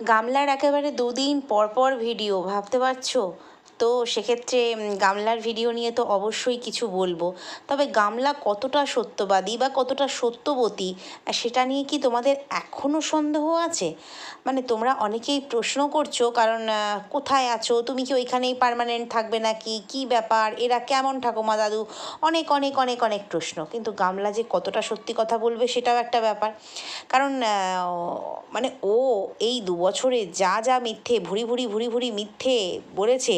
গামলার একেবারে দুদিন পর পর ভিডিও ভাবতে পারছ? তো সেক্ষেত্রে গামলার ভিডিও নিয়ে তো অবশ্যই কিছু বলব। তবে গামলা কতটা সত্যবাদী বা কতটা সত্যবতী সেটা নিয়ে কি তোমাদের এখনও সন্দেহ আছে? মানে তোমরা অনেকেই প্রশ্ন করছ, কারণ কোথায় আছো? তুমি কি ওইখানেই পার্মানেন্ট থাকবে নাকি? কি ব্যাপার? এরা কেমন ঠাকুমা দাদু? অনেক অনেক অনেক অনেক প্রশ্ন। কিন্তু গামলা যে কতটা সত্যি কথা বলবে সেটাও একটা ব্যাপার। কারণ মানে ও এই দু বছরে যা যা মিথ্যে ভুরি ভুরি ভুরি ভুরি মিথ্যে বলেছে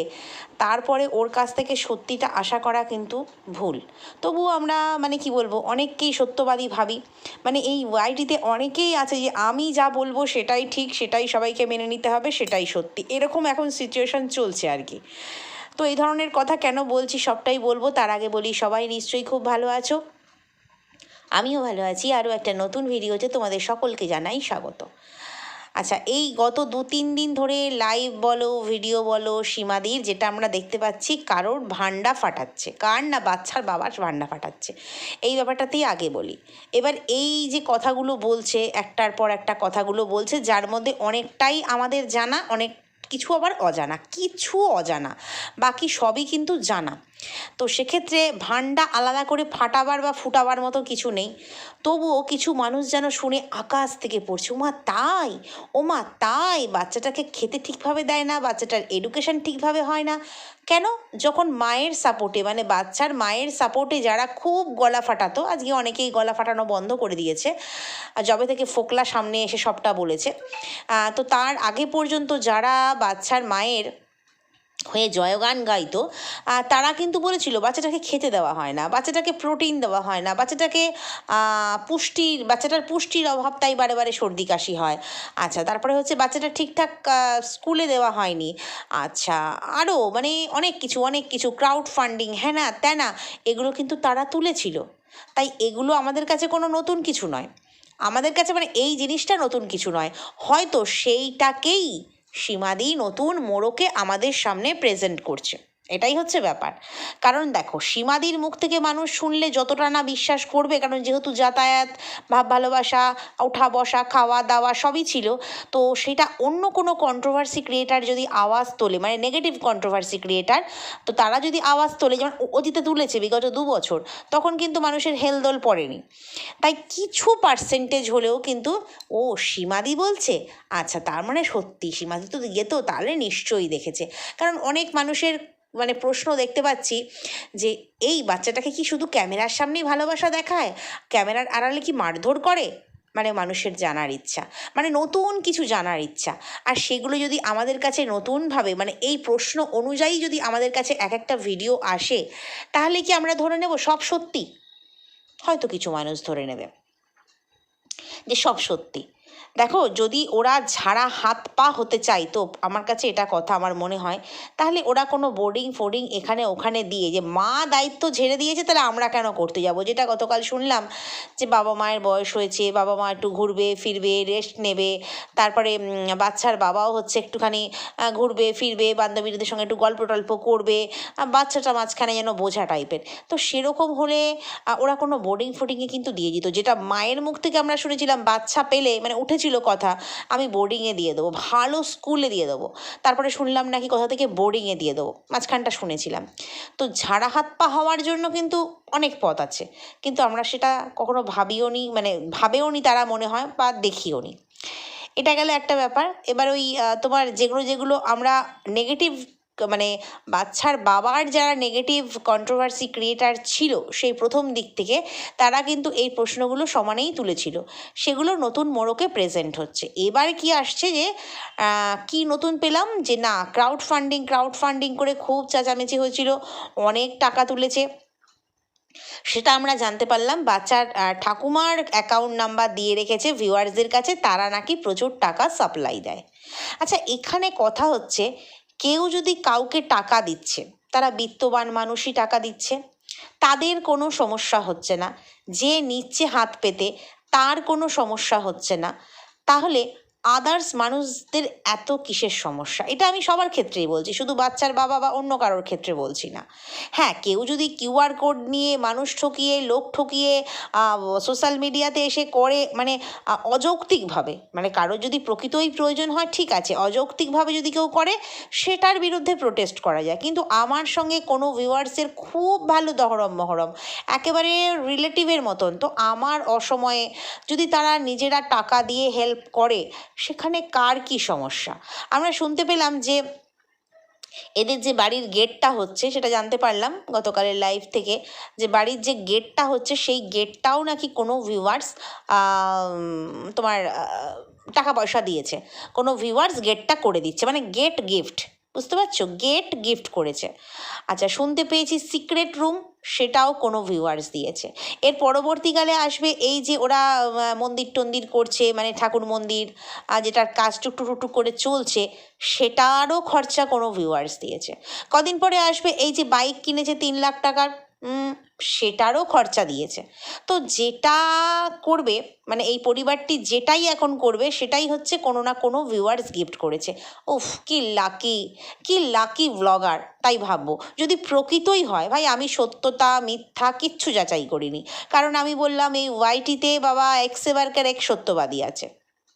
তারপরে ওর কাছ থেকে সত্যিটা আশা করা কিন্তু ভুল। তবুও আমরা মানে কি বলব, অনেককেই সত্যবাদী ভাবি। মানে এই ওয়াইটিতে অনেকেই আছে যে, আমি যা বলব সেটাই ঠিক, সেটাই সবাইকে মেনে নিতে হবে, সেটাই সত্যি। এরকম এখন সিচুয়েশন চলছে আর কি। তো এই ধরনের কথা কেন বলছি, সবটাই বলব, তার আগে বলি, সবাই নিশ্চয়ই খুব ভালো আছো। আমিও ভালো আছি। আরও একটা নতুন ভিডিওতে তোমাদের সকলকে জানাই স্বাগত। আচ্ছা এই গত দু তিন দিন ধরে লাইভ বলো ভিডিও বলো, সীমাদির, যেটা আমরা দেখতে পাচ্ছি, কারোর ভান্ডা ফাটাচ্ছে। কার না বাচ্চার বাবার ভান্ডা ফাটাচ্ছে? এই ব্যাপারটাতেই আগে বলি। এবার এই যে কথাগুলো বলছে, একটার পর একটা কথাগুলো বলছে, যার মধ্যে অনেকটাই আমাদের জানা, অনেক কিছু আবার অজানা। কিছু অজানা। বাকি সবই কিন্তু জানা। তো সেক্ষেত্রে ভান্ডা আলাদা করে ফাটাবার বা ফুটাবার মতো কিছু নেই। তবুও কিছু মানুষ যেন শুনে আকাশ থেকে পড়ছে, ওমা, তাই? ওমা, তাই? বাচ্চাটাকে খেতে ঠিকভাবে দেয় না, বাচ্চাটার এডুকেশন ঠিকভাবে হয় না। কেন? যখন মায়ের সাপোর্টে মানে বাচ্চার মায়ের সাপোর্টে যারা খুব গলা ফাটাতো, আজকে অনেকেই গলা ফাটানো বন্ধ করে দিয়েছে, আর যবে থেকে ফোকলা সামনে এসে সবটা বলেছে তো তার আগে পর্যন্ত যারা বাচ্চার মায়ের হয়ে জয়গান গাইতো। আহ, তারা কিন্তু বলেছিল বাচ্চাটাকে খেতে দেওয়া হয় না বাচ্চাটাকে প্রোটিন দেওয়া হয় না বাচ্চাটাকে পুষ্টির বাচ্চাটার পুষ্টির অভাব তাই বারে বারে সর্দি কাশি হয়। আচ্ছা তারপরে হচ্ছে বাচ্চাটা ঠিকঠাক স্কুলে দেওয়া হয়নি। আচ্ছা আরও মানে অনেক কিছু অনেক কিছু ক্রাউড ফান্ডিং হ্যাঁ না ত্যানা এগুলো কিন্তু তারা তুলেছিল। তাই এগুলো আমাদের কাছে কোনো নতুন কিছু নয়। আমাদের কাছে মানে এই জিনিসটা নতুন কিছু নয়। হয়তো সেইটাকেই সীমাদি নতুন মোড়কে আমাদের সামনে প্রেজেন্ট করছে। এটাই হচ্ছে ব্যাপার। কারণ দেখো, সীমাদির মুখ থেকে মানুষ শুনলে যতটা না বিশ্বাস করবে, কারণ যেহেতু যাতায়াত, ভাব ভালোবাসা ওঠা বসা, খাওয়া দাওয়া সবই ছিল, তো সেটা অন্য কোনো কন্ট্রোভার্সি ক্রিয়েটার যদি আওয়াজ তোলে মানে নেগেটিভ কন্ট্রোভার্সি ক্রিয়েটার তো তারা যদি আওয়াজ তোলে, যেমন অতীতে তুলেছে বিগত দু বছর, তখন কিন্তু মানুষের হেলদোল পড়েনি। তাই কিছু পার্সেন্টেজ হলেও কিন্তু, ও সীমাদি বলছে আচ্ছা তার মানে সত্যি সীমাদি তো গিয়ে তো তাহলে নিশ্চয়ই দেখেছে। কারণ অনেক মানুষের মানে প্রশ্ন দেখতে পাচ্ছি যে এই বাচ্চাটাকে কি শুধু ক্যামেরার সামনেই ভালোবাসা দেখায়? ক্যামেরার আড়ালে কি মারধর করে? মানে মানুষের জানার ইচ্ছা। মানে নতুন কিছু জানার ইচ্ছা। আর সেগুলো যদি আমাদের কাছে নতুনভাবে মানে এই প্রশ্ন অনুযায়ী যদি আমাদের কাছে এক একটা ভিডিও আসে, তাহলে কি আমরা ধরে নেব সব সত্যি? হয়তো কিছু মানুষ ধরে নেবে যে সব সত্যি। দেখো, যদি ওরা ঝাড়া হাত পা হতে চাইতো আমার কাছে এটা কথা, আমার মনে হয়, তাহলে ওরা কোনো বোর্ডিং ফোর্ডিং এখানে, ওখানে দিয়ে, যে মা দায়িত্ব ঝেড়ে দিয়েছে, তাহলে আমরা কেন করতে যাব? যেটা গতকাল শুনলাম, যে বাবা মায়ের বয়স হয়েছে, বাবা মা একটু ঘুরবে, ফিরবে রেস্ট নেবে, তারপরে বাচ্চার বাবাও হচ্ছে একটুখানি ঘুরবে, ফিরবে, বান্ধবীদের সঙ্গে একটু গল্প টল্প করবে বাচ্চাটা মাঝখানে যেন বোঝা টাইপের তো সেরকম হলে ওরা কোনো বোর্ডিং ফোর্ডিংয়ে কিন্তু দিয়ে দিত, যেটা মায়ের মুখ থেকে আমরা শুনেছিলাম, বাচ্চা পেলে মানে উঠেছিল কথা, আমি বোর্ডিংয়ে দিয়ে দেবো, ভালো স্কুলে দিয়ে দেবো। তারপরে শুনলাম নাকি কোথা থেকে বোর্ডিংয়ে দিয়ে দেবো, মাঝখানটা শুনেছিলাম। তো ঝাড়া হাত পা হওয়ার জন্য কিন্তু অনেক পথ আছে, কিন্তু আমরা সেটা কখনো ভাবিও নি মানে ভাবেও নি তারা মনে হয় বা দেখিও নি। এটা গেল একটা ব্যাপার। এবার ওই তোমার যেগুলো যেগুলো আমরা নেগেটিভ মানে বাচ্চার বাবার যারা নেগেটিভ কন্ট্রোভার্সি ক্রিয়েটার ছিল সেই প্রথম দিক থেকে তারা কিন্তু এই প্রশ্নগুলো সমানেই তুলেছিল। সেগুলো নতুন মোড়কে প্রেজেন্ট হচ্ছে। এবার কি আসছে যে কি নতুন পেলাম? যে না ক্রাউড ফান্ডিং ক্রাউড ফান্ডিং করে খুব চেঁচামেচি হয়েছিল, অনেক টাকা তুলেছে। সেটা আমরা জানতে পারলাম। বাচ্চার ঠাকুমার অ্যাকাউন্ট নাম্বার দিয়ে রেখেছে ভিউয়ার্সদের কাছে, তারা নাকি প্রচুর টাকা সাপ্লাই দেয়। আচ্ছা এখানে কথা হচ্ছে কেউ যদি কাউকে টাকা দিচ্ছে, তারা বিত্তবান মানুষই টাকা দিচ্ছে, তাদের কোনো সমস্যা হচ্ছে না। যে নিচ্ছে হাত পেতে, তার কোনো সমস্যা হচ্ছে না। তাহলে আদার্স মানুষদের এত কিসের সমস্যা? এটা আমি সবার ক্ষেত্রেই বলছি, শুধু বাচ্চার বাবা বা অন্য কারোর ক্ষেত্রে বলছি না। হ্যাঁ কেউ যদি কিউআর কোড নিয়ে মানুষ ঠকিয়ে, লোক ঠকিয়ে সোশ্যাল মিডিয়াতে এসে করে মানে অযৌক্তিকভাবে মানে কারোর যদি প্রকৃতই প্রয়োজন হয়, ঠিক আছে, অযৌক্তিকভাবে যদি কেউ করে, সেটার বিরুদ্ধে প্রোটেস্ট করা যায়। কিন্তু আমার সঙ্গে কোনো ভিউয়ার্সের খুব ভালো দহরম মহরম, একেবারে রিলেটিভের মতন। তো আমার অসময়ে যদি তারা নিজেরা টাকা দিয়ে হেল্প করে সেখানে কার কি সমস্যা? আমরা শুনতে পেলাম যে এদের যে বাড়ির গেটটা হচ্ছে, সেটা জানতে পারলাম গতকালের লাইভ থেকে, যে বাড়ির যে গেটটা হচ্ছে, সেই গেটটাও নাকি কোনো ভিউয়ার্স তোমার টাকা পয়সা দিয়েছে। কোনো ভিউয়ার্স গেটটা করে দিচ্ছে মানে গেট গিফট বুঝতে পারছ? গেট গিফট করেছে। আচ্ছা শুনতে পেয়েছি সিক্রেট রুম সেটাও কোনো ভিউয়ার্স দিয়েছে। এর পরবর্তীকালে আসবে এই যে ওরা মন্দির টন্দির করছে মানে ঠাকুর মন্দির যেটার কাজ টুকটু টুকটু করে চলছে, সেটারও খরচা কোনো ভিউয়ার্স দিয়েছে। কদিন পরে আসবে এই যে বাইক কিনেছে তিন লাখ টাকার। সেটারও খরচা দিয়েছে। তো যেটা করবে মানে এই পরিবারটি যেটাই এখন করবে, সেটাই হচ্ছে কোনো না কোনো ভিউয়ার্স গিফট করেছে। উফ, কি লাকি কি লাকি ব্লগার তাই ভাববো। যদি প্রকৃতই হয়, ভাই, আমি সত্যতা, মিথ্যা কিচ্ছু যাচাই করিনি। কারণ আমি বললাম, এই ওয়াইটিতে বাবা এক্সেবারকার এক সত্যবাদী আছে।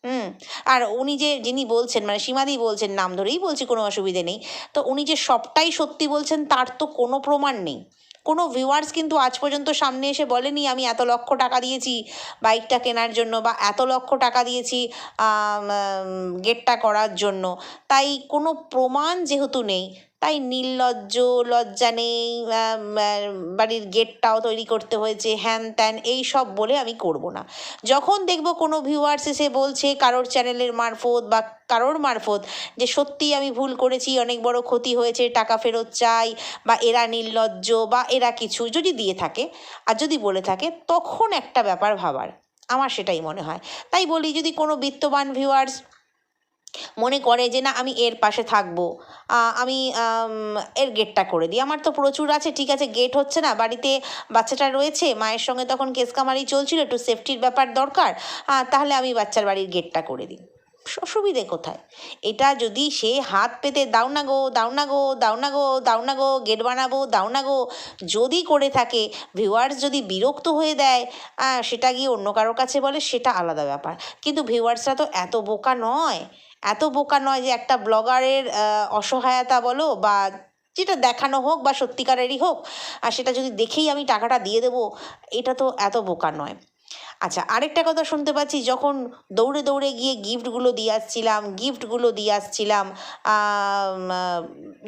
হুম, আর উনি যে, যিনি বলছেন মানে সীমাদি বলছেন, নাম ধরেই বলছি, কোনো অসুবিধে নেই। তো উনি যে সবটাই সত্যি বলছেন, তার তো কোনো প্রমাণ নেই। কোনো ভিউয়ার্স কিন্তু আজ পর্যন্ত সামনে এসে বলেনি, আমি এত লক্ষ টাকা দিয়েছি বাইকটা কেনার জন্য বা এত লক্ষ টাকা দিয়েছি গেটটা করার জন্য। তাই কোনো প্রমাণ যেহেতু নেই তাই নির্লজ্জ, লজ্জা নেই বাড়ির গেটটাও তৈরি করতে হয়েছে, হ্যান ত্যান, এই সব বলে আমি করব না। যখন দেখব কোনো ভিউয়ার্স এসে বলছে কারোর চ্যানেলের মারফত বা কারোর মারফত যে সত্যি আমি ভুল করেছি, অনেক বড় ক্ষতি হয়েছে, টাকা ফেরত চাই, বা এরা নির্লজ্জ, বা এরা কিছু যদি দিয়ে থাকে, আর যদি বলে থাকে, তখন একটা ব্যাপার ভাবার। আমার সেটাই মনে হয়। তাই বলি, যদি কোনো বিত্তবান ভিউয়ার্স মনে করে যে না, আমি এর পাশে থাকব। আমি এর গেটটা করে দিই। আমার তো প্রচুর আছে, ঠিক আছে গেট হচ্ছে না, বাড়িতে বাচ্চাটা রয়েছে, মায়ের সঙ্গে তখন কেসকামারি চলছিল, একটু সেফটির ব্যাপার দরকার তাহলে আমি বাচ্চার বাড়ির গেটটা করে দিই। অসুবিধে কোথায়? এটা যদি সে হাত পেতে দাও না গো, দাও না গো, দাও না গো, দাও না গো, গেট বানাবো, দাও না গো, যদি করে থাকে ভিউয়ার্স যদি বিরক্ত হয়ে দেয় সেটা গিয়ে অন্য কারোর কাছে বলে, সেটা আলাদা ব্যাপার। কিন্তু ভিউয়ার্সরা তো এত বোকা নয়, এত বোকা নয় যে একটা ব্লগারের অসহায়তা বলো বা যেটা দেখানো হোক বা সত্যিকারেরই হোক, আর সেটা যদি দেখেই আমি টাকাটা দিয়ে দেবো, এটা তো এত বোকা নয়। আচ্ছা আরেকটা কথা শুনতে পাচ্ছি, যখন দৌড়ে দৌড়ে গিয়ে গিফটগুলো দিয়ে আসছিলাম, গিফটগুলো দিয়ে আসছিলাম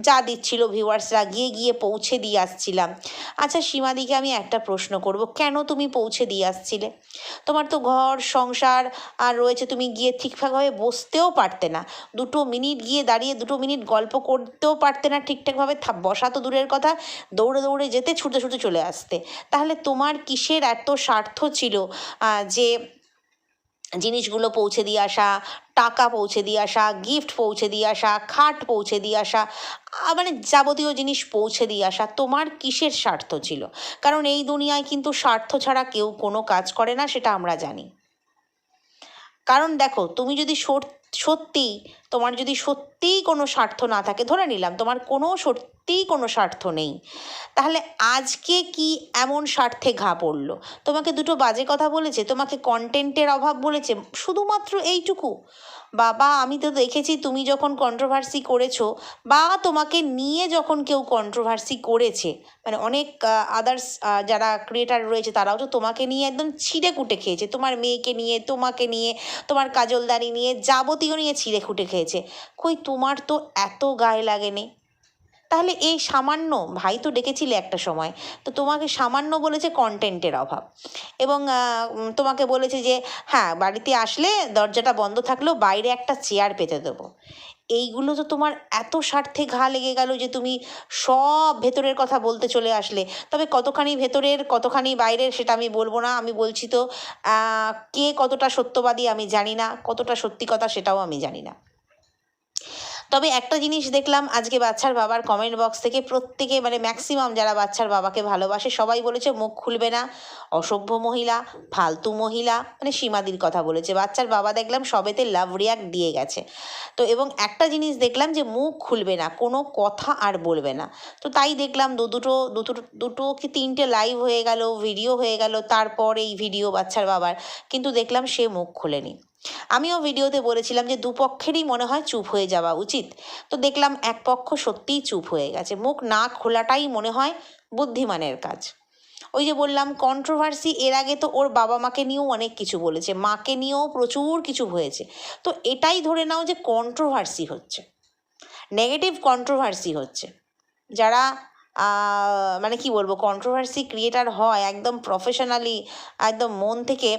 যা দিচ্ছিল ভিউয়ার্সরা, গিয়ে গিয়ে পৌঁছে দিয়ে আসছিলাম। আচ্ছা সীমাদিকে আমি একটা প্রশ্ন করব, কেন তুমি পৌঁছে দিয়ে আসছিলে? তোমার তো ঘর, সংসার, আর রয়েছে, তুমি গিয়ে ঠিকঠাকভাবে বসতেও পারতে না। দুটো মিনিট গিয়ে দাঁড়িয়ে, দুটো মিনিট গল্প করতেও পারতে না ঠিকঠাকভাবে বসা তো দূরের কথা, দৌড়ে দৌড়ে যেতে ছুটে ছুটে চলে আসতে। তাহলে তোমার কিসের এত স্বার্থ ছিল? যে জিনিসগুলো পৌঁছে দিয়ে আসা, টাকা পৌঁছে দিয়ে আসা গিফট পৌঁছে দিয়ে আসা, খাট পৌঁছে দিয়ে আসা মানে যাবতীয় জিনিস পৌঁছে দিয়ে আসা তোমার কিসের স্বার্থ ছিল? কারণ এই দুনিয়ায় কিন্তু স্বার্থ ছাড়া কেউ কোনো কাজ করে না, সেটা আমরা জানি। কারণ দেখো, তুমি যদি সত্যি তোমার যদি সত্যিই কোনো স্বার্থ না থাকে, ধরে নিলাম তোমার কোনো সত্যিই কোনো স্বার্থ নেই, তাহলে আজকে কি এমন স্বার্থে ঘা পড়ল? তোমাকে দুটো বাজে কথা বলেছে, তোমাকে কন্টেন্টের অভাব বলেছে, শুধুমাত্র এইটুকু। বাবা, আমি তো দেখেছি তুমি যখন কন্ট্রোভার্সি করেছ বা তোমাকে নিয়ে যখন কেউ কন্ট্রোভার্সি করেছে মানে অনেক আদার্স যারা ক্রিয়েটার রয়েছে তারাও তো তোমাকে নিয়ে একদম ছিঁড়ে কুটে খেয়েছে। তোমার মেয়েকে নিয়ে, তোমাকে নিয়ে, তোমার কাজলদারি নিয়ে যাবতীয় নিয়ে ছিঁড়ে খুঁটে খেয়েছে। কই তোমার তো এত গায়ে লাগেনি। তাহলে এই সামান্য, ভাই তো ডেকেছিলে একটা সময়, তো তোমাকে সামান্য বলেছে কন্টেন্টের অভাব। এবং তোমাকে বলেছে যে হ্যাঁ বাড়িতে আসলে দরজাটা বন্ধ থাকলেও বাইরে একটা চেয়ার পেতে দেবো। এইগুলো তো তোমার এত স্বার্থে ঘা লেগে গেল যে তুমি সব ভেতরের কথা বলতে চলে আসলে। তবে কতখানি ভেতরের, কতখানি বাইরের সেটা আমি বলব না, আমি বলছি তো কে কতটা সত্যবাদী আমি জানি না, কতটা সত্যি কথা সেটাও আমি জানি না। তবে একটা জিনিস দেখলাম, আজকে বাচ্চার বাবার কমেন্ট বক্স থেকে প্রত্যেকে মানে ম্যাক্সিমাম যারা বাচ্চার বাবাকে ভালোবাসে, সবাই বলেছে মুখ খুলবে না। অসভ্য মহিলা, ফালতু মহিলা মানে সীমাদির কথা বলেছে। বাচ্চার বাবা দেখলাম সবেতে লাভ রিয়াক্ট দিয়ে গেছে। তো এবং একটা জিনিস দেখলাম যে মুখ খুলবে না, কোনো কথা আর বলবে না। তো তাই দেখলাম দু দুটো দুটো দুটো কি তিনটে লাইভ হয়ে গেল ভিডিও হয়ে গেল, তারপর এই ভিডিও বাচ্চার বাবার। কিন্তু দেখলাম সে মুখ খোলেনি। আমিও ভিডিওতে বলেছিলাম যে দুপক্ষেরই মনে হয় চুপ হয়ে যাওয়া উচিত। তো দেখলাম এক পক্ষ সত্যিই চুপ হয়ে গেছে। মুখ না খোলাটাই মনে হয় বুদ্ধিমানের কাজ। ওই যে বললাম কন্ট্রোভার্সি এর আগে তো ওর বাবা মাকে নিয়েও অনেক কিছু বলেছে। মাকে নিয়েও প্রচুর কিছু হয়েছে। তো এটাই ধরে নাও যে কন্ট্রোভার্সি হচ্ছে। নেগেটিভ কন্ট্রোভার্সি হচ্ছে। যারা মানে কি বলব কন্ট্রোভার্সি ক্রিয়েটার হয় একদম প্রফেশনালি একদম মন থেকে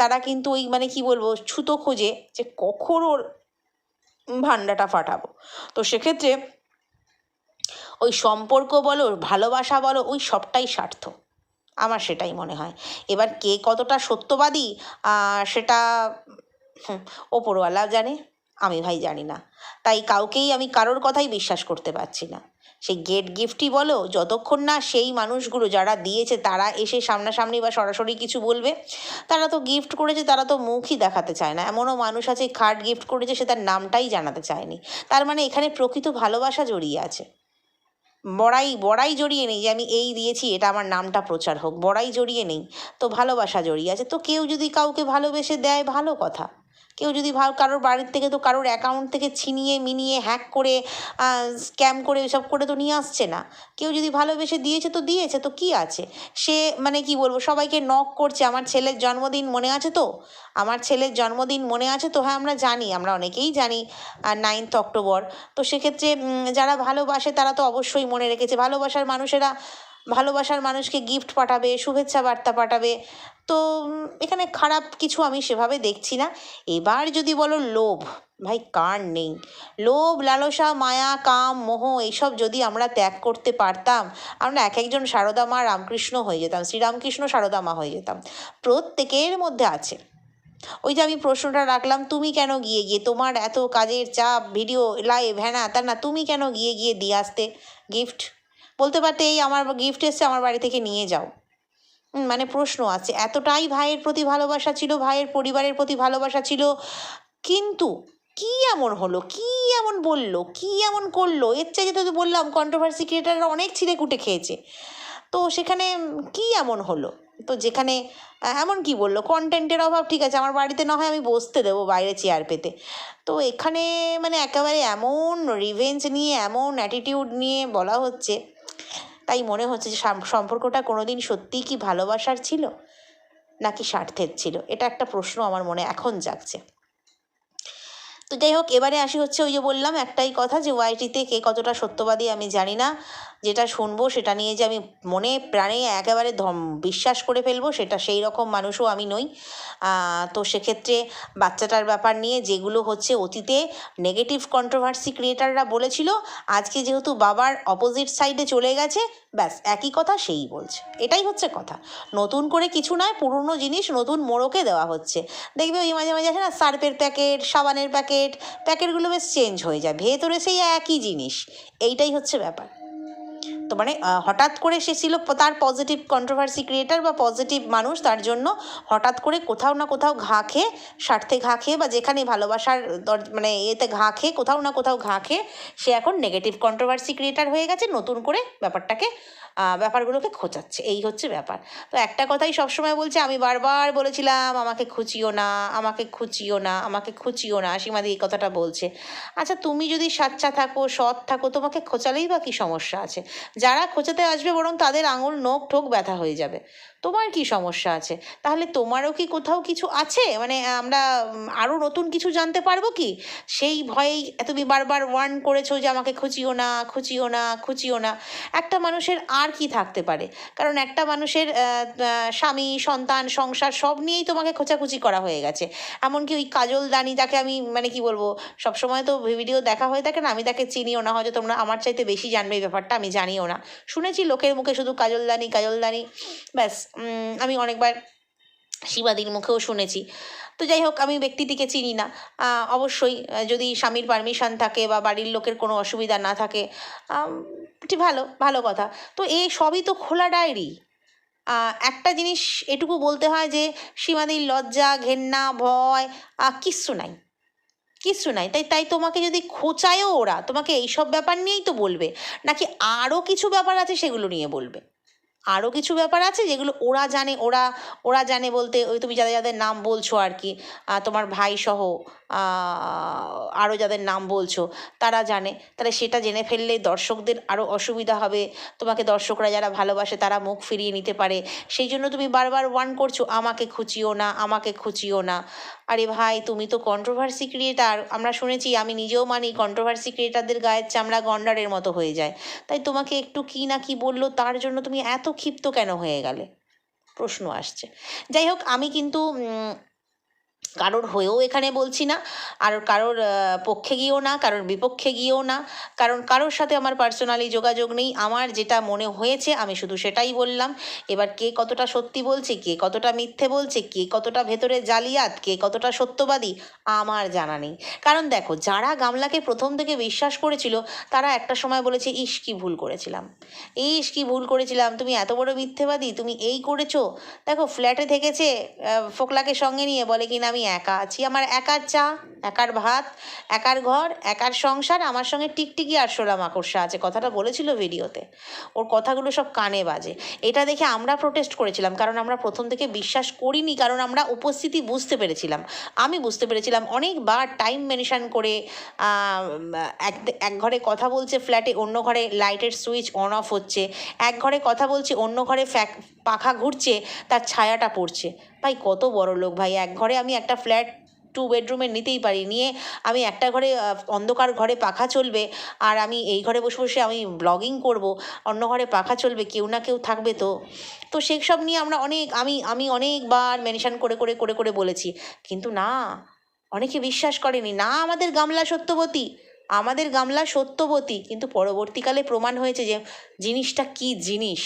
তারা কিন্তু ওই মানে কি বলব, ছুতো খোঁজে যে কখন ওর ভান্ডাটা ফাটাবো। তো সেক্ষেত্রে ওই সম্পর্ক বলো ভালোবাসা বলো, ওই সবটাই স্বার্থ আমার সেটাই মনে হয়। এবার কে কতটা সত্যবাদী সেটা ওপরওয়ালা জানে, আমি ভাই জানি না। তাই কাউকেই আমি কারোর কথাই বিশ্বাস করতে পারছি না। সেই গেট গিফটই বলো, যতক্ষণ না সেই মানুষগুলো যারা দিয়েছে তারা এসে সামনাসামনি বা সরাসরি কিছু বলবে। তারা তো গিফট করেছে, তারা তো মুখই দেখাতে চায় না। এমনও মানুষ আছে কার্ড গিফট করেছে, সে তার নামটাই জানাতে চায়নি। তার মানে এখানে প্রকৃত ভালোবাসা জড়িয়ে আছে। বড়াই বড়াই জড়িয়ে নেই যে আমি এই দিয়েছি, এটা আমার নামটা প্রচার হোক। বড়াই জড়িয়ে নেই, তো ভালোবাসা জড়িয়ে আছে। তো কেউ যদি কাউকে ভালোবেসে দেয়, ভালো কথা। কেউ যদি ভাব কারোর বাড়ির থেকে তো কারোর অ্যাকাউন্ট থেকে ছিনিয়ে মিনিয়ে হ্যাক করে স্ক্যাম করে এসব করে তো নিয়ে আসছে না। কেউ যদি ভালোবেসে দিয়েছে তো দিয়েছে, তো কি আছে? সে মানে কি বলব, সবাইকে নক করছে। আমার ছেলের জন্মদিন মনে আছে তো? আমার ছেলের জন্মদিন মনে আছে তো? হ্যাঁ আমরা জানি, আমরা অনেকেই জানি নাইনথ অক্টোবর তো সেক্ষেত্রে যারা ভালোবাসে তারা তো অবশ্যই মনে রেখেছে। ভালোবাসার মানুষেরা, ভালোবাসার মানুষকে গিফট পাঠাবে, শুভেচ্ছা বার্তা পাঠাবে। তো এখানে খারাপ কিছু আমি সেভাবে দেখছি না। এবার যদি বলো লোভ, ভাই কার নেই? লোভ, লালসা, মায়া, কাম, মোহ, এইসব যদি আমরা ত্যাগ করতে পারতাম, আমরা এক একজন সারদা মা রামকৃষ্ণ হয়ে যেতাম, শ্রীরামকৃষ্ণ সারদা মা হয়ে যেতাম। প্রত্যেকের মধ্যে আছে। ওই যে আমি প্রশ্নটা রাখলাম, তুমি কেন গিয়ে গিয়ে, তোমার এত কাজের চাপ, ভিডিও লাইভ হ্যানা তা না তুমি কেন গিয়ে গিয়ে দিয়ে আসতে? গিফট বলতে পারতে এই আমার গিফট এসছে, আমার বাড়ি থেকে নিয়ে যাও। মানে প্রশ্ন আছে। এতটাই ভাইয়ের প্রতি ভালোবাসা ছিল, ভাইয়ের পরিবারের প্রতি ভালোবাসা ছিল, কিন্তু কি এমন হলো? কি এমন বলল? কি এমন করল? এর চাইতে তো বললাম কন্ট্রোভার্সি ক্রিয়েটাররা অনেক ছিঁড়ে কুটে খেয়েছে। তো সেখানে কি এমন হলো? তো যেখানে এমন কি বলল? কন্টেন্টের অভাব, ঠিক আছে, আমার বাড়িতে না হয় আমি বসতে দেবো বাইরে চেয়ার পেতে। তো এখানে মানে একেবারে এমন রিভেঞ্জ নিয়ে, এমন অ্যাটিটিউড নিয়ে বলা হচ্ছে তাই মনে হচ্ছে যে সাম- সম্পর্কটা কোনোদিন সত্যিই কি ভালোবাসার ছিল নাকি স্বার্থের ছিল? এটা একটা প্রশ্ন আমার মনে এখন জাগছে। তো যাই হোক, এবারে আসি হচ্ছে ওই যে বললাম একটাই কথা যে ওয়াইটিতে কে কতটা সত্যবাদী আমি জানি না। যেটা শুনব সেটা নিয়ে যে আমি মনে প্রাণে একেবারে ধম, বিশ্বাস করে ফেলব সেটা সেই রকম মানুষও আমি নই। তো সেক্ষেত্রে বাচ্চাটার ব্যাপার নিয়ে যেগুলো হচ্ছে অতীতে নেগেটিভ কন্ট্রোভার্সি ক্রিয়েটাররা বলেছিল, আজকে যেহেতু বাবার অপোজিট সাইডে চলে গেছে, ব্যাস একই কথা সেই বলছে। এটাই হচ্ছে কথা। নতুন করে কিছু নয়, পুরনো জিনিস নতুন মোড়কে দেওয়া হচ্ছে। দেখবে ওই মাঝে মাঝে আছে না সার্ফের প্যাকেট, সাবানের প্যাকেট, প্যাকেটগুলো বেশ চেঞ্জ হয়ে যায়, ভেতরে সেই একই জিনিস। এইটাই হচ্ছে ব্যাপার। তো মানে হঠাৎ করে সে ছিল তার পজিটিভ কন্ট্রোভার্সি ক্রিয়েটার বা পজিটিভ মানুষ, তার জন্য হঠাৎ করে কোথাও না কোথাও ঘা খেয়ে, স্বার্থে ঘা খেয়ে বা যেখানে ভালোবাসার মানে এতে ঘা খেয়ে, কোথাও না কোথাও ঘা খেয়ে, সে এখন নেগেটিভ কন্ট্রোভার্সি ক্রিয়েটার হয়ে গেছে, নতুন করে ব্যাপারটাকে ব্যাপারগুলোকে খোঁচাচ্ছে। এই হচ্ছে ব্যাপার। তো একটা কথাই সবসময় বলছে, আমি বারবার বলেছিলাম, আমাকে খুঁচিও না, আমাকে খুঁচিও না, আমাকে খুঁচিও না। সীমাদি এই কথাটা বলছে। আচ্ছা তুমি যদি সাচ্চা থাকো, সৎ থাকো, তোমাকে খোঁচালেই বা কী সমস্যা আছে? যারা খোঁচাতে আসবে বরং তাদের আঙুল নোখ ঠোক ব্যথা হয়ে যাবে। তোমার কি সমস্যা আছে? তাহলে তোমারও কি কোথাও কিছু আছে? মানে আমরা আরও নতুন কিছু জানতে পারব কি? সেই ভয়েই তুমি বারবার ওয়ার্ন করেছ যে আমাকে খুঁচিও না খুঁচিও না খুঁচিও না। একটা মানুষের আর কি থাকতে পারে? কারণ একটা মানুষের স্বামী, সন্তান, সংসার সব নিয়েই তোমাকে খোঁচাখুচি করা হয়ে গেছে। এমনকি ওই কাজল দানি যাকে আমি মানে কি বলব, সবসময় তো ভিডিও দেখা হয়ে থাকে না, আমি তাকে চিনিও না, হয়তো তোমরা আমার চাইতে বেশি জানবে এই ব্যাপারটা, আমি জানিও না। শুনেছি লোকের মুখে শুধু কাজলদানি কাজলদানি, ব্যাস। আমি অনেকবার শিবাদির মুখেও শুনেছি। তো যাই হোক, আমি ব্যক্তিটিকে চিনি না। অবশ্যই যদি স্বামীর পারমিশন থাকে বা বাড়ির লোকের কোনো অসুবিধা না থাকে ভালো ভালো কথা। তো এই সবই তো খোলা ডায়েরি। একটা জিনিস এটুকু বলতে হয় যে সীমাদির লজ্জা, ঘেন্না, ভয় কিচ্ছু নাই। কিচ্ছু নাই। তাই তাই তোমাকে যদি খোঁচায়ও ওরা, তোমাকে এইসব ব্যাপার নিয়েই তো বলবে, নাকি আরও কিছু ব্যাপার আছে সেগুলো নিয়ে বলবে? আরও কিছু ব্যাপার আছে যেগুলো ওরা জানে, ওরা ওরা জানে বলতে ওই তুমি যাদের যাদের নাম বলছো আর কি তোমার ভাই সহ আরও যাদের নাম বলছো, তারা জানে। তাহলে সেটা জেনে ফেললে দর্শকদের আরও অসুবিধা হবে। তোমাকে দর্শকরা যারা ভালোবাসে তারা মুখ ফিরিয়ে নিতে পারে। সেই জন্য তুমি বারবার ওয়ান করছ, আমাকে খুঁচিও না, আমাকে খুঁচিও না। আরে ভাই, তুমি তো কন্ট্রোভার্সি ক্রিয়েটার আমরা শুনেছি, আমি নিজেও মানি কন্ট্রোভার্সি ক্রিয়েটারদের গায়ের চামড়া গন্ডারের মতো হয়ে যায়। তাই তোমাকে একটু কি না কি বলল, তার জন্য তুমি এত ক্ষিপ্ত কেন হয়ে গেলে? প্রশ্ন আসছে। যাই হোক আমি কিন্তু কারোর হয়েও এখানে বলছি না, আর কারোর পক্ষে গিয়েও না, কারোর বিপক্ষে গিয়েও না, কারণ কারোর সাথে আমার পার্সোনালি যোগাযোগ নেই, আমার যেটা মনে হয়েছে আমি শুধু সেটাই বললাম। এবার কে কতটা সত্যি বলছে, কে কতটা মিথ্যে বলছে, কে কতটা ভেতরে জালিয়াত, কে কতটা সত্যবাদী, আমার জানা নেই। কারণ দেখো, যারা গামলাকে প্রথম থেকে বিশ্বাস করেছিল, তারা একটা সময় বলেছে, ইস, কি ভুল করেছিলাম। ইস, কি ভুল করেছিলাম। তুমি এত বড় মিথ্যেবাদী, তুমি এই করেছ। দেখো ফ্ল্যাটে থেকেছে ফোকলাকে সঙ্গে নিয়ে বলে কিনা আমি একা আছি। আমার একার চা, একার ভাত, একার ঘর, একার সংসার, আমার সঙ্গে টিকটিকি আর সোলা মাকড়সা আছে। কথাটা বলেছিল ভিডিওতে। ওর কথাগুলো সব কানে বাজে। এটা দেখে আমরা প্রোটেস্ট করেছিলাম, কারণ আমরা প্রথম থেকে বিশ্বাস করিনি, কারণ আমরা উপস্থিতি বুঝতে পেরেছিলাম। আমি বুঝতে পেরেছিলাম অনেকবার টাইম মেনশন করে এক এক ঘরে কথা বলছে ফ্ল্যাটে অন্য ঘরে লাইটের সুইচ অন অফ হচ্ছে। এক ঘরে কথা বলছে, অন্য ঘরে ফ্যাক, পাখা ঘুরছে, তার ছায়াটা পড়ছে। ভাই কত বড় লোক ভাই, এক ঘরে আমি একটা ফ্ল্যাট টু বেডরুমে নিতেই পারি। নিয়ে আমি একটা ঘরে অন্ধকার ঘরে পাখা চলবে আর আমি এই ঘরে বসে বসে আমি ব্লগিং করব, অন্য ঘরে পাখা চলবে, কেউ না কেউ থাকবে তো। তো সেই সব নিয়ে আমরা অনেক, আমি আমি অনেকবার মেনশান করে করে করে করে বলেছি। কিন্তু না, অনেকে বিশ্বাস করেনি, না আমাদের গামলা সত্যবতী, আমাদের গামলা সত্যবতী, কিন্তু পরবর্তীকালে প্রমাণ হয়েছে যে জিনিসটা কি জিনিস?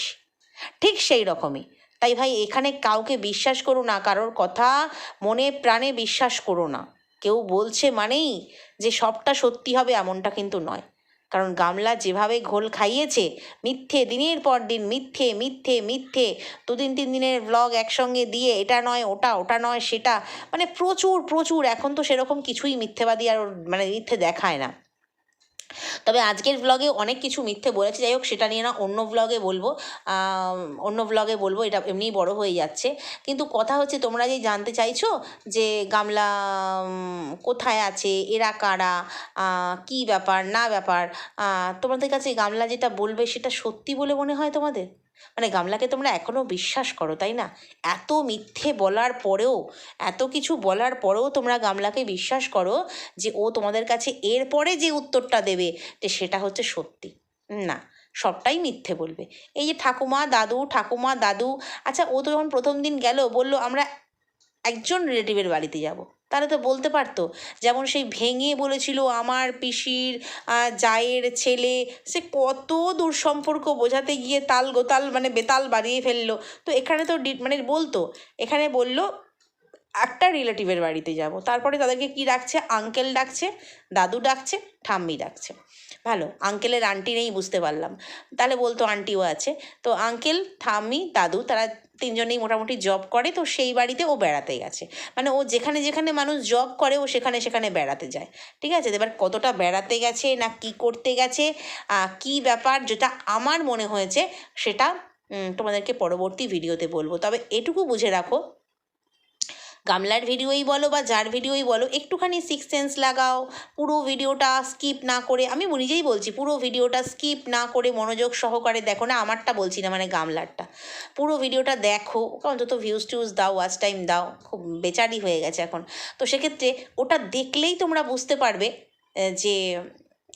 ঠিক সেই রকমই। তাই ভাই, এখানে কাউকে বিশ্বাস করো না, কারোর কথা মনে প্রাণে বিশ্বাস করো না। কেউ বলছে মানেই যে সবটা সত্যি হবে এমনটা কিন্তু নয়। কারণ গামলা যেভাবে ঘোল খাইয়েছে, মিথ্যে, দিনের পর দিন মিথ্যে মিথ্যে মিথ্যে, দুদিন, তিন দিনের ব্লগ একসঙ্গে দিয়ে এটা নয়, ওটা ওটা নয়, সেটা মানে প্রচুর প্রচুর, এখন তো সেরকম কিছুই মিথ্যেবাদী আর মানে মিথ্যে দেখায় না। তবে আজকের ব্লগে অনেক কিছু মিথ্যে বলেছি, যাই হোক সেটা নিয়ে না অন্য ব্লগে বলব। অন্য ব্লগে বলব, এটা এমনিই বড় হয়ে যাচ্ছে। কিন্তু কথা হচ্ছে তোমরা যে জানতে চাইছো যে গামলা কোথায় আছে, এরা কারা কি ব্যাপার, না ব্যাপার তোমাদের কাছে গামলা যেটা বলবে সেটা সত্যি বলে মনে হয় তোমাদের? মানে গামলাকে তোমরা এখনও বিশ্বাস করো, তাই না? এত মিথ্যে বলার পরেও, এত কিছু বলার পরেও তোমরা গামলাকে বিশ্বাস করো যে ও তোমাদের কাছে এরপরে যে উত্তরটা দেবে সেটা হচ্ছে সত্যি। না, সবটাই মিথ্যে বলবে। এই যে ঠাকুমা, দাদু ঠাকুমা, দাদু আচ্ছা ও তো যখন প্রথম দিন গেল, বলল, আমরা একজন রিলেটিভের বাড়িতে যাব। তাহলে তো বলতে পারতো। যেমন সেই ভেঙে বলেছিল আমার পিসির জায়ের ছেলে, সে কত দূর সম্পর্ক বোঝাতে গিয়ে তাল গোতাল মানে বেতাল বাড়িয়ে ফেলল। তো এখানে তো মানে বলতো, এখানে বলল একটা রিলেটিভের বাড়িতে যাব। তারপরে তাদেরকে কি ডাকছে? আঙ্কেল ডাকছে, দাদু ডাকছে, ঠাম্মি ডাকছে। ভালো, আঙ্কেলের আন্টি নেই বুঝতে পারলাম। তাহলে বলতো আন্টিও আছে। তো আঙ্কেল, ঠাম্মি, দাদু তারা তিনজনেই মোটামুটি জব করে। তো সেই বাড়িতে ও বেড়াতে গেছে। মানে ও যেখানে যেখানে মানুষ জব করে, ও সেখানে সেখানে বেড়াতে যায়। ঠিক আছে? এবার কতটা বেড়াতে গেছে না কি করতে গেছে কি ব্যাপার যেটা আমার মনে হয়েছে, সেটা তোমাদেরকে পরবর্তী ভিডিওতে বলব। তবে এটুকু বুঝে রাখো গামলার ভিডিওই বলো বা যার ভিডিওই বলো, একটুখানি সিক্স সেন্স লাগাও, পুরো ভিডিওটা স্কিপ না করে, আমি নিজেই বলছি, পুরো ভিডিওটা স্কিপ না করে মনোযোগ সহকারে দেখো না, আমারটা বলছি না মানে গামলারটা। পুরো ভিডিওটা দেখো অন্তত ভিউজ টিউজ দাও ওয়াচ টাইম দাও, খুব বেচারি হয়ে গেছে এখন। তো সেক্ষেত্রে ওটা দেখলেই তোমরা বুঝতে পারবে যে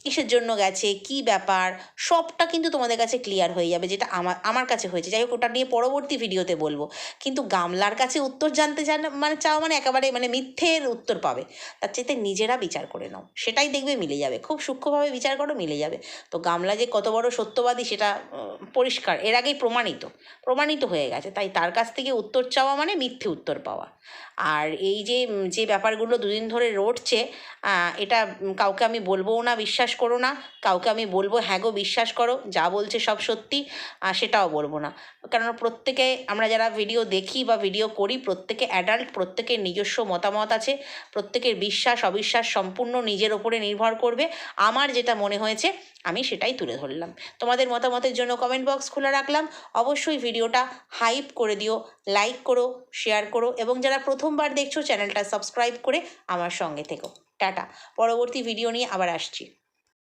কিসের জন্য গেছে, কি ব্যাপার, সবটা কিন্তু তোমাদের কাছে ক্লিয়ার হয়ে যাবে, যেটা আমার আমার কাছে হয়েছে। যাই হোক, ওটা নিয়ে পরবর্তী ভিডিওতে বলব। কিন্তু গামলার কাছে উত্তর জানতে চান মানে চাও মানে একেবারে মানে মিথ্যের উত্তর পাবে। তার চাইতে নিজেরা বিচার করে নাও। সেটাই দেখবে মিলে যাবে। খুব সূক্ষ্মভাবে বিচার করো, মিলে যাবে। তো গামলা যে কত বড় সত্যবাদী, সেটা পরিষ্কার। এর আগেই প্রমাণিত। প্রমাণিত হয়ে গেছে। তাই তার কাছ থেকে উত্তর চাওয়া মানে মিথ্যে উত্তর পাওয়া। আর এই যে যে ব্যাপারগুলো দুদিন ধরে রটছে এটা কাউকে আমি বলবোও না বিশ্বাস করো না। কাউকে আমি বলব হ্যাঁ গো, বিশ্বাস করো, যা বলছে সব সত্যি, আর সেটাও বলব না। কারণ প্রত্যেকে, আমরা যারা ভিডিও দেখি বা ভিডিও করি, প্রত্যেকে অ্যাডাল্ট প্রত্যেকের নিজস্ব মতামত আছে, প্রত্যেকের বিশ্বাস, অবিশ্বাস সম্পূর্ণ নিজের ওপরে নির্ভর করবে। আমার যেটা মনে হয়েছে, আমি সেটাই তুলে ধরলাম। তোমাদের মতামতের জন্য কমেন্ট বক্স খোলা রাখলাম। অবশ্যই ভিডিওটা হাইপ করে দিও লাইক করো শেয়ার করো, এবং যারা প্রথমবার দেখছ চ্যানেলটা সাবস্ক্রাইব করে আমার সঙ্গে থেকো। টাটা। পরবর্তী ভিডিও নিয়ে আবার আসছি।